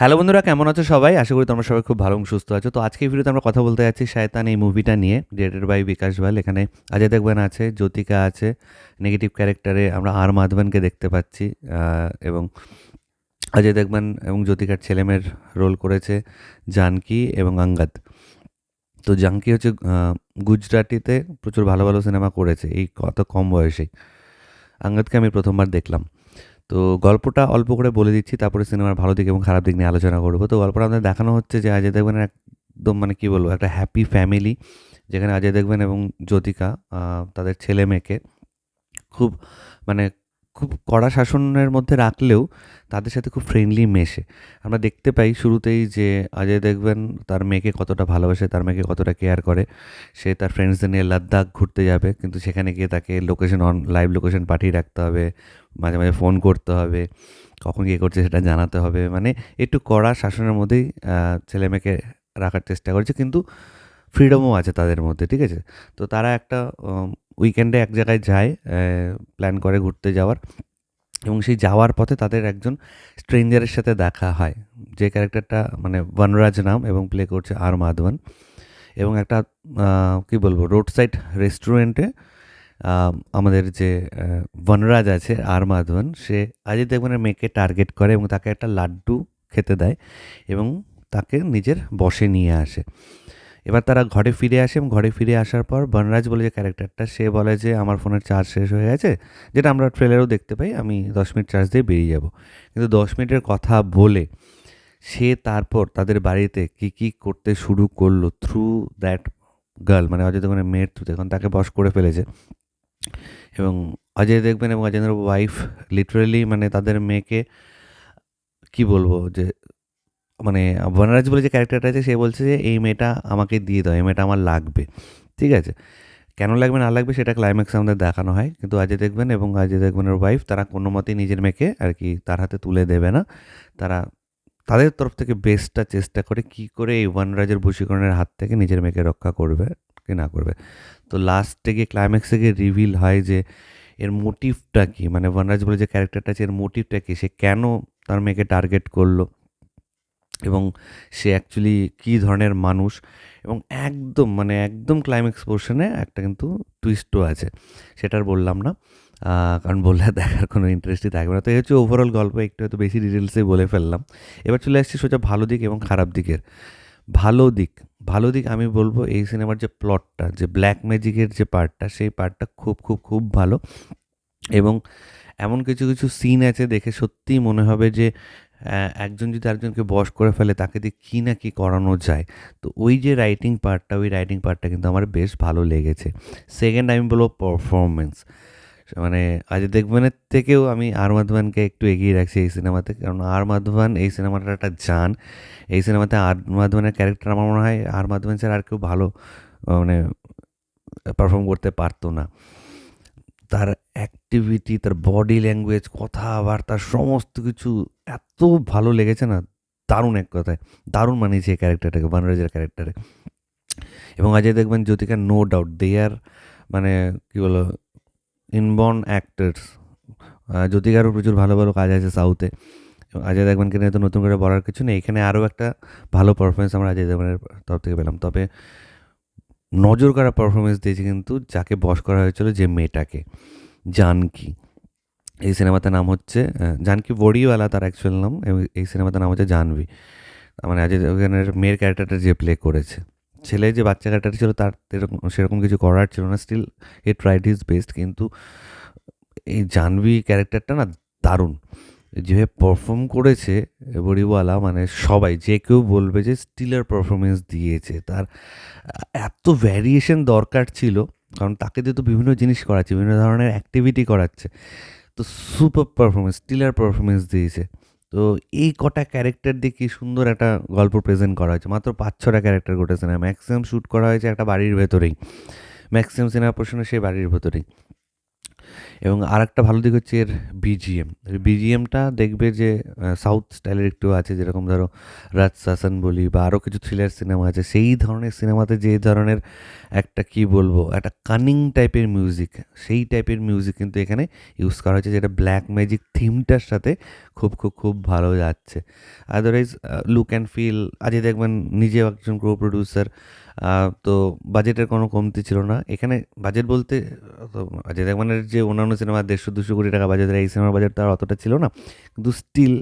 Hello বন্ধুরা, কেমন আছো সবাই? আশা করি তোমরা সবাই খুব ভালো এবং সুস্থ আছো। তো আজকে ভিডিওতে আমরা কথা বলতে যাচ্ছি শায়তান এই মুভিটা নিয়ে ডিরেক্টেড বাই বিকাশ বাল। এখানে অজয় দেবগান আছে, জ্যোতিকা আছে নেগেটিভ ক্যারেক্টারে আমরা আর মাধবনকে দেখতে পাচ্ছি এবং অজয় দেবগান এবং জ্যোতিকার ছেলেমেয়ের রোল করেছে জানকি এবং আঙ্গাদ তো জানকি হচ্ছে গুজরাটিতে প্রচুর ভালো ভালো সিনেমা করেছে, এই কত কম বয়সেই। আঙ্গাদকে আমি প্রথমবার দেখলাম। তো গল্পটা অল্প করে বলে দিচ্ছি, তারপরে সিনেমার ভালো দিক এবং খারাপ দিক নিয়ে আলোচনা করব। তো গল্পটা আমাদের দেখানো হচ্ছে যে অজয় দেবগনের একদম মানে কী বলব, একটা হ্যাপি ফ্যামিলি যেখানে অজয় দেখবেন এবং জ্যোতিকা তাদের ছেলে মেয়েকে খুব মানে খুব কড়া শাসনের মধ্যে রাখলেও তাদের সাথে খুব ফ্রেন্ডলি মেশে। আমরা দেখতে পাই শুরুতেই যে অজয় দেখবেন তার মেয়েকে কতটা ভালোবাসে, তার মেয়েকে কতটা কেয়ার করে। সে তার ফ্রেন্ডসদের নিয়ে লাদ্দাখ ঘুরতে যাবে, কিন্তু সেখানে গিয়ে তাকে লোকেশন অন লাইভ লোকেশন পাঠিয়ে রাখতে হবে, মাঝে মাঝে ফোন করতে হবে, কখন কী করছে সেটা জানাতে হবে। মানে একটু কড়া শাসনের মধ্যেই ছেলে মেয়েকে রাখার চেষ্টা করছে, কিন্তু ফ্রিডমও আছে তাদের মধ্যে, ঠিক আছে? তো তারা একটা উইকেন্ডে এক জায়গায় যায় প্ল্যান করে ঘুরতে যাওয়ার। এবং সেই যাওয়ার পথে তাদের একজন স্ট্রেঞ্জারের সাথে দেখা হয়, যে ক্যারেক্টারটা মানে বনরাজ নাম এবং প্লে করছে আর মাধবন এবং একটা কি বলব রোড সাইড রেস্টুরেন্টে আমাদের যে বনরাজ আছে আর মাধবন সে আজই দেখবেন মেয়েকে টার্গেট করে এবং তাকে একটা লাড্ডু খেতে দেয় এবং তাকে নিজের বসে নিয়ে আসে। এবার তারা ঘরে ফিরে আসে এবং ঘরে ফিরে আসার পর বনরাজ বলে যে ক্যারেক্টারটা, সে বলে যে আমার ফোনের চার্জ শেষ হয়ে গেছে, যেটা আমরা ট্রেলারেও দেখতে পাই, আমি দশ মিনিট চার্জ দিয়ে বেরিয়ে যাব। কিন্তু দশ মিনিটের কথা বলে সে তারপর তাদের বাড়িতে কি কি করতে শুরু করল থ্রু দ্যাট গার্ল মানে অজয় দেবগনের মেয়ের থ্রুতে এখন তাকে বশ করে ফেলেছে। এবং অজয় দেখবেন এবং অজেন্দ্র ওয়াইফ লিটারেলি মানে তাদের মেয়েকে, কি বলব যে মানে বনরাজ বলে যে ক্যারেক্টারটা আছে, সে বলছে যে, এই মেয়েটা আমাকে দিয়ে দাও, এই মেয়েটা আমার লাগবে। ঠিক আছে? কেন লাগবে, না লাগবে সেটা ক্লাইম্যাক্স আমাদের দেখানো হয়। কিন্তু অজয় দেখবেন এবং অজয় দেখবেনের ওয়াইফ তারা কোনো মতেই নিজের মেয়েকে আর কি তার হাতে তুলে দেবে না। তারা তাদের তরফ থেকে বেস্টটা চেষ্টা করে কি করে এই বনরাজের বশীকরণের হাত থেকে নিজের মেয়েকে রক্ষা করবে কি না করবে। তো লাস্টে গিয়ে ক্লাইম্যাক্সে গিয়ে রিভিল হয় যে, এর মোটিভটা কি? মানে বনরাজ বলে যে ক্যারেক্টারটা আছে, এর মোটিভটা কী? সে কেন তার মেয়েকে টার্গেট করল? এবং সে অ্যাকচুয়ালি কী ধরনের মানুষ এবং একদম মানে একদম ক্লাইম্যাক্স পোর্শনে একটা কিন্তু টুইস্টও আছে। সেটা আর বললাম না কারণ বললে দেখার কোনো ইন্টারেস্টই থাকবে না। তো এই হচ্ছে ওভারঅল গল্প, একটু হয়তো বেশি ডিটেলসে বলে ফেললাম। এবার চলে আসছি সোজা ভালো দিক এবং খারাপ দিকের। ভালো দিক ভালো দিক আমি বলব এই সিনেমার যে প্লটটা যে ব্ল্যাক ম্যাজিকের যে পার্টটা সেই পার্টটা খুব খুব খুব ভালো। এবং এমন কিছু কিছু সিন আছে দেখে সত্যিই মনে হবে যে একজন যদি আরেকজনকে বশ করে ফেলে, তাকে দিয়ে কী না কী করানো যায়। তো ওই যে রাইটিং পার্টটা ওই রাইটিং পার্টটা কিন্তু আমার বেশ ভালো লেগেছে। সেকেন্ড আমি বলব পারফরমেন্স মানে আজ দেখবেনের থেকেও আমি আর মাধবানকে একটু এগিয়ে রাখছি এই সিনেমাতে কারণ আর মাধবান এই সিনেমাটা একটা জান। এই সিনেমাতে আর মাধবানের ক্যারেক্টার আমার মনে হয় আর মাধবান ছাড়া আর কেউ ভালো মানে পারফর্ম করতে পারতো না। তার অ্যাক্টিভিটি তার বডি ল্যাঙ্গুয়েজ কথাবার্তা, সমস্ত কিছু এত ভালো লেগেছে না, দারুণ এক কথায়। দারুণ মানিয়েছে এই ক্যারেক্টারটাকে বানরাজের ক্যারেক্টারে এবং আজকে দেখবেন Jyothika no doubt they are মানে কী বলো ইনবর্ন অ্যাক্টার্স জ্যোতিকারও প্রচুর ভালো ভালো কাজ আছে সাউথে অজয় দেখবেনকে নিয়ে তো নতুন করে বলার কিছু নেই। এখানে আরও একটা ভালো পারফরমেন্স আমরা অজয় দেবনের তরফ থেকে পেলাম। তবে নজর করা পারফরমেন্স দিয়েছে কিন্তু যাকে বস করা হয়েছিল যে মেয়েটাকে, জানকি। এই সিনেমাতে নাম হচ্ছে জানকি বড়িওয়ালা তার অ্যাকচুয়াল নাম, এবং এই সিনেমাতে নাম হচ্ছে জাহ্নবী। মানে অজয় দেবগানের মেয়ের ক্যারেক্টারটা যে প্লে করেছে। ছেলে যে বাচ্চা ক্যারেক্টার ছিল তার এরকম সেরকম কিছু করার ছিল না still a tried is best কিন্তু এই জাহ্নবী ক্যারেক্টারটা না দারুণ। যেভাবে পারফর্ম করেছে বড়িওয়ালা মানে সবাই, যে কেউ বলবে যে স্টিলের পারফরমেন্স দিয়েছে, তার এত ভ্যারিয়েশন দরকার ছিল, কারণ তাকে দিয়ে তো বিভিন্ন জিনিস করাচ্ছে, বিভিন্ন ধরনের অ্যাক্টিভিটি করাচ্ছে, তো সুপার পারফরমেন্স স্টিলার পারফরমেন্স দিয়েছে। তো এই কটা ক্যারেক্টার দিয়ে কি সুন্দর একটা গল্প প্রেজেন্ট করা হয়েছে, মাত্র পাঁচ ছটা ক্যারেক্টার ঘটেছে না ম্যাক্সিমাম শ্যুট করা হয়েছে একটা বাড়ির ভেতরেই ম্যাক্সিমাম সিনেমা পোর্শনে সেই বাড়ির ভেতরেই। এবং আর একটা ভালো দিক হচ্ছে এর বিজিএম বিজিএমটা দেখবে যে সাউথ স্টাইলের একটু আছে, যেরকম ধরো রাজ শাসন বলি বা আরও কিছু থ্রিলার সিনেমা আছে, সেই ধরনের সিনেমাতে যে ধরনের একটা, কি বলব, একটা কানিং টাইপের মিউজিক সেই টাইপের মিউজিক কিন্তু এখানে ইউজ করা হয়েছে, যেটা ব্ল্যাক ম্যাজিক থিমটার সাথে খুব খুব খুব ভালো যাচ্ছে। আদারওয়াইজ লুক অ্যান্ড ফিল আজই দেখবেন নিজেও একজন কো প্রডিউসার তো বাজেটের কোনো কমতি ছিল না। এখানে বাজেট বলতে তো অজয় দেবগনের যে অন্যান্য সিনেমা দেড়শো, দুশো কোটি টাকা বাজার এই সিনেমার বাজার তার অতটা ছিল না। কিন্তু স্টিল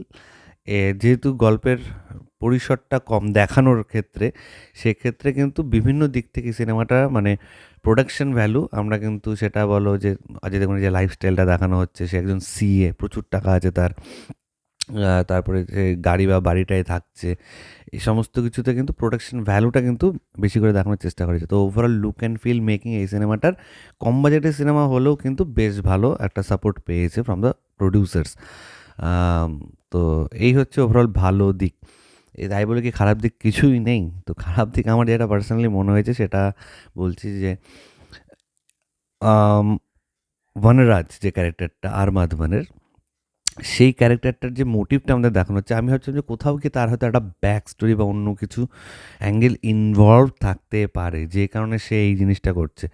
যেহেতু গল্পের পরিসরটা কম দেখানোর ক্ষেত্রে, সেক্ষেত্রে কিন্তু বিভিন্ন দিক থেকে সিনেমাটা মানে প্রোডাকশন ভ্যালু আমরা কিন্তু সেটা বলো যে অজয় দেবগনের যে লাইফস্টাইলটা দেখানো হচ্ছে, সে একজন সিএ প্রচুর টাকা আছে তার। তারপরে যে গাড়ি বা বাড়িটায় থাকছে, এই সমস্ত কিছুতে কিন্তু প্রোডাকশন ভ্যালুটা কিন্তু বেশি করে দেখানোর চেষ্টা করেছে। তো overall look and feel making এই সিনেমাটার কম বাজেটের সিনেমা হলেও কিন্তু বেশ ভালো একটা সাপোর্ট পেয়েছে ফ্রম দ্য প্রডিউসার্স তো এই হচ্ছে ওভারঅল ভালো দিক। তাই বলে কি খারাপ দিক কিছুই নেই? তো খারাপ দিক আমার যেটা পার্সোনালি মনে হয়েছে সেটা বলছি যে বনরাজ যে ক্যারেক্টারটা আর মাধবনের সেই ক্যারেক্টারটার যে মোটিভটা আমাদের দেখানো হচ্ছে, আমি ভাবছিলাম যে কোথাও কি তার হয়তো একটা ব্যাক স্টোরি বা অন্য কিছু অ্যাঙ্গেল ইনভলভ থাকতে পারে, যে কারণে সে এই জিনিসটা করছে।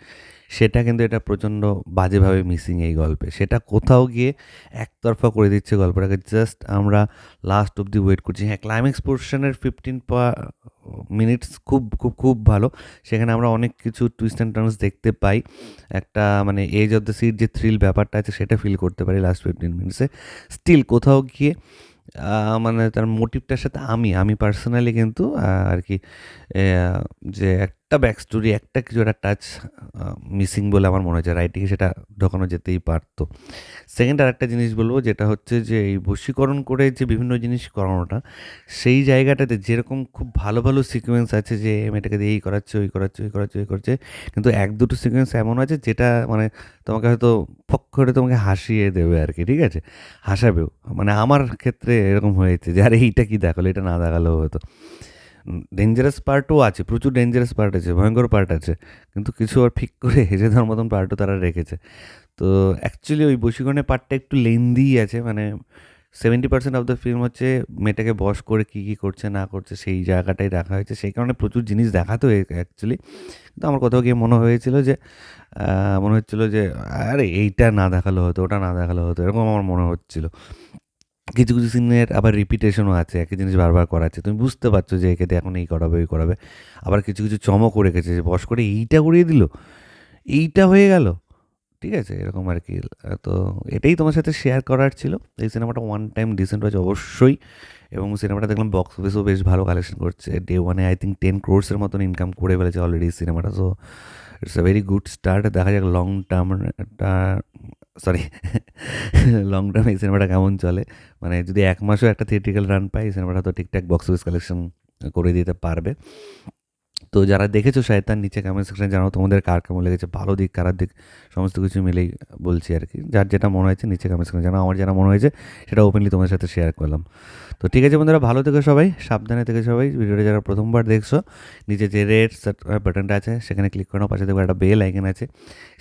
সেটা কিন্তু এটা প্রচণ্ড বাজেভাবে মিসিং এই গল্পে। সেটা কোথাও গিয়ে একতরফা করে দিচ্ছে গল্পটাকে। জাস্ট আমরা লাস্ট অব্দি ওয়েট করছি। হ্যাঁ ক্লাইম্যাক্স পোর্শনের ফিফটিন মিনিটস খুব খুব খুব ভালো। সেখানে আমরা অনেক কিছু টুইস্ট অ্যান্ড টার্নস দেখতে পাই। একটা মানে এজ অফ দ্য সিট যে থ্রিল ব্যাপারটা আছে, সেটা ফিল করতে পারি লাস্ট ফিফটিন মিনিটসে স্টিল কোথাও গিয়ে মানে তার মোটিভটার সাথে আমি আমি পার্সোনালি কিন্তু আর কি যে একটা ব্যাক স্টোরি একটা কিছু একটা টাচ মিসিং বলে আমার মনে হচ্ছে। রাইটিংয়ে সেটা ঢোকানো যেতেই পারতো। সেকেন্ড আর একটা জিনিস বলব, যেটা হচ্ছে যে এই বশীকরণ করে যে বিভিন্ন জিনিস করানোটা, সেই জায়গাটাতে যেরকম খুব ভালো ভালো সিকোয়েন্স আছে যে মেয়েটাকে দিয়ে এই করাচ্ছে, ওই করাচ্ছে ওই করাচ্ছে, ওই করছে কিন্তু এক দুটো সিকোয়েন্স এমন আছে যেটা মানে তোমাকে হয়তো ফক করে তোমাকে হাসিয়ে দেবে আর কি ঠিক আছে? হাসাবেও। মানে আমার ক্ষেত্রে এরকম হয়েছে যে, আরে এইটা কী দেখাল? এটা না দেখালেও হতো। ডেঞ্জারাস পার্টও আছে, প্রচুর ডেঞ্জারাস পার্ট আছে, ভয়ঙ্কর পার্ট আছে, কিন্তু কিছু আর ঠিক করে হেসে দেওয়ার মতন পার্টও তারা রেখেছে। তো অ্যাকচুয়ালি ওই বশীকরণের পার্টটা একটু লেন্দিই আছে মানে seventy percent of the film হচ্ছে মেয়েটাকে বস করে কী কী করছে, না করছে, সেই জায়গাটাই রাখা হয়েছে, সেই কারণে প্রচুর জিনিস দেখাতে অ্যাকচুয়ালি কিন্তু আমার কোথাও গিয়ে মনে হয়েছিল যে মনে হচ্ছিল যে, আরে এইটা না দেখাল হতো, ওটা না দেখাল হতো, এরকম আমার মনে হচ্ছিল। কিছু কিছু সিনের আবার রিপিটেশনও আছে, একই জিনিস বারবার করাচ্ছে। তুমি বুঝতে পারছ যে একে এখন এই করাবে, ওই করাবে। আবার কিছু কিছু চমকও রেখেছে যে বস করে এইটা করিয়ে দিল, এইটা হয়ে গেল। ঠিক আছে, এরকম আর কি। তো এটাই তোমার সাথে শেয়ার করার ছিল। এই সিনেমাটা ওয়ান টাইম ডিসেন্ট হয়েছে অবশ্যই। এবং সিনেমাটা দেখলাম বক্স অফিসেও বেশ ভালো কালেকশন করছে। ডে ওয়ানে আই থিঙ্ক টেন ক্রোর্সের মতন ইনকাম করে ফেলেছে অলরেডি সিনেমাটা। So it's a very good start দেখা যাক লং টার্মটা সরি লং টার্ম এই সিনেমাটা কেমন চলে? মানে যদি এক মাসও একটা থিয়েটিক্যাল রান পায়, এই সিনেমাটা তো ঠিকঠাক বক্স অফিস কালেকশন করে দিতে পারবে। তো যারা দেখেছ তার নিচে কমেন্ট সেকশনে জানাও তোমাদের কার কেমন লেগেছে, ভালো দিক, খারাপ দিক, সমস্ত কিছু মিলেই বলছি আর কি। যার যেটা মনে হয়েছে নিচে কমেন্ট সেকশনে জানাও, আমার যেটা মনে হয়েছে সেটা ওপেনলি তোমাদের সাথে শেয়ার করলাম। তো ঠিক আছে বন্ধুরা, ভালো থেকে সবাই, সাবধানে থেকে সবাই। ভিডিওটা যারা প্রথমবার দেখছ, নিচে যে রেড বাটনটা আছে, সেখানে ক্লিক করে নাও, পাশে দেখো একটা বেল আইকন আছে,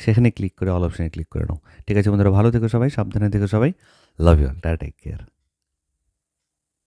সেখানে ক্লিক করে অল অপশানে ক্লিক করে নাও। ঠিক আছে বন্ধুরা, ভালো থেকে সবাই, সাবধানে থেকে সবাই। Love you all take care